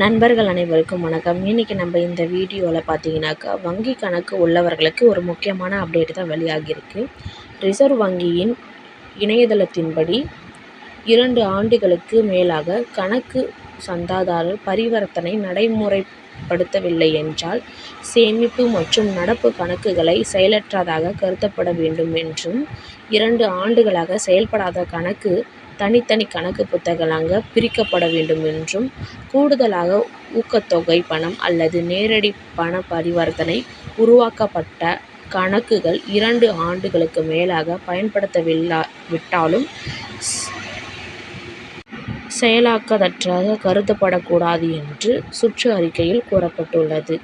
நண்பர்கள் அனைவருக்கும் வணக்கம். இன்றைக்கி நம்ம இந்த வீடியோவில் பார்த்தீங்கன்னாக்கா வங்கி கணக்கு உள்ளவர்களுக்கு ஒரு முக்கியமான அப்டேட் தான் வெளியாகியிருக்கு. ரிசர்வ் வங்கியின் இணையதளத்தின்படி இரண்டு ஆண்டுகளுக்கு மேலாக கணக்கு சந்தாதாரர் பரிவர்த்தனை நடைமுறைப்படுத்தவில்லை என்றால் சேமிப்பு மற்றும் நடப்பு கணக்குகளை செயலற்றதாக கருதப்பட வேண்டும் என்றும் இரண்டு ஆண்டுகளாக செயல்படாத கணக்கு தனித்தனி கணக்கு புத்தகங்களாக பிரிக்கப்பட வேண்டும் என்றும் கூடுதலாக ஊக்கத்தொகை பணம் அல்லது நேரடி பண பரிவர்த்தனை உருவாக்கப்பட்ட கணக்குகள் இரண்டு ஆண்டுகளுக்கு மேலாக பயன்படுத்தவில்லா விட்டாலும் செயலாக்கதற்றாக கருதப்படக்கூடாது என்று சுற்று அறிக்கையில் கூறப்பட்டுள்ளது.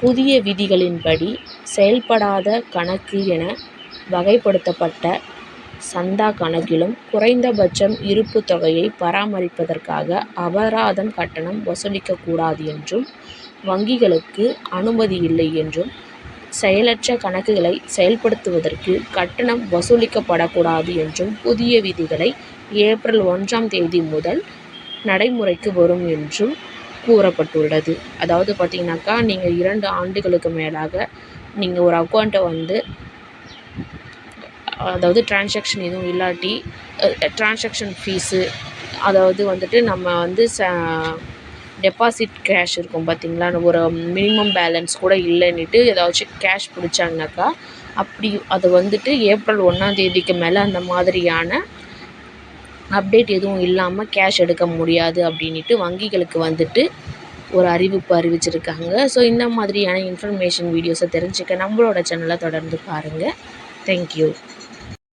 புதிய விதிகளின்படி செயல்படாத கணக்கு என வகைப்படுத்தப்பட்ட சந்தா கணக்கிலும் குறைந்தபட்சம் இருப்புத் தொகையை பராமரிப்பதற்காக அபராதம் கட்டணம் வசூலிக்கக்கூடாது என்றும் வங்கிகளுக்கு அனுமதி இல்லை என்றும் செயலற்ற கணக்குகளை செயல்படுத்துவதற்கு கட்டணம் வசூலிக்கப்படக்கூடாது என்றும் புதிய விதிகளை ஏப்ரல் ஒன்றாம் தேதி முதல் நடைமுறைக்கு வரும் என்றும் கூறப்பட்டுள்ளது. அதாவது பார்த்தீங்கன்னாக்கா நீங்கள் இரண்டு ஆண்டுகளுக்கு மேலாக நீங்கள் ஒரு அக்கௌண்ட்டை வந்து அதாவது ட்ரான்ஸாக்ஷன் எதுவும் இல்லாட்டி ட்ரான்ஸாக்ஷன் ஃபீஸு அதாவது வந்துட்டு நம்ம வந்து ச டெபாசிட் கேஷ் இருக்கும் பார்த்தீங்களா ஒரு மினிமம் பேலன்ஸ் கூட இல்லைன்னுட்டு ஏதாச்சும் கேஷ் பிடிச்சாங்கனாக்கா அப்படி அது வந்துட்டு ஏப்ரல் ஒன்றாம் தேதிக்கு மேலே அந்த மாதிரியான அப்டேட் எதுவும் இல்லாமல் கேஷ் எடுக்க முடியாது அப்படின்ட்டு வங்கிகளுக்கு வந்துட்டு ஒரு அறிவிப்பு அறிவிச்சிருக்காங்க. ஸோ இந்த மாதிரியான இன்ஃபர்மேஷன் வீடியோஸை தெரிஞ்சுக்க நம்மளோட சேனலை தொடர்ந்து பாருங்கள் தேங்க்யூ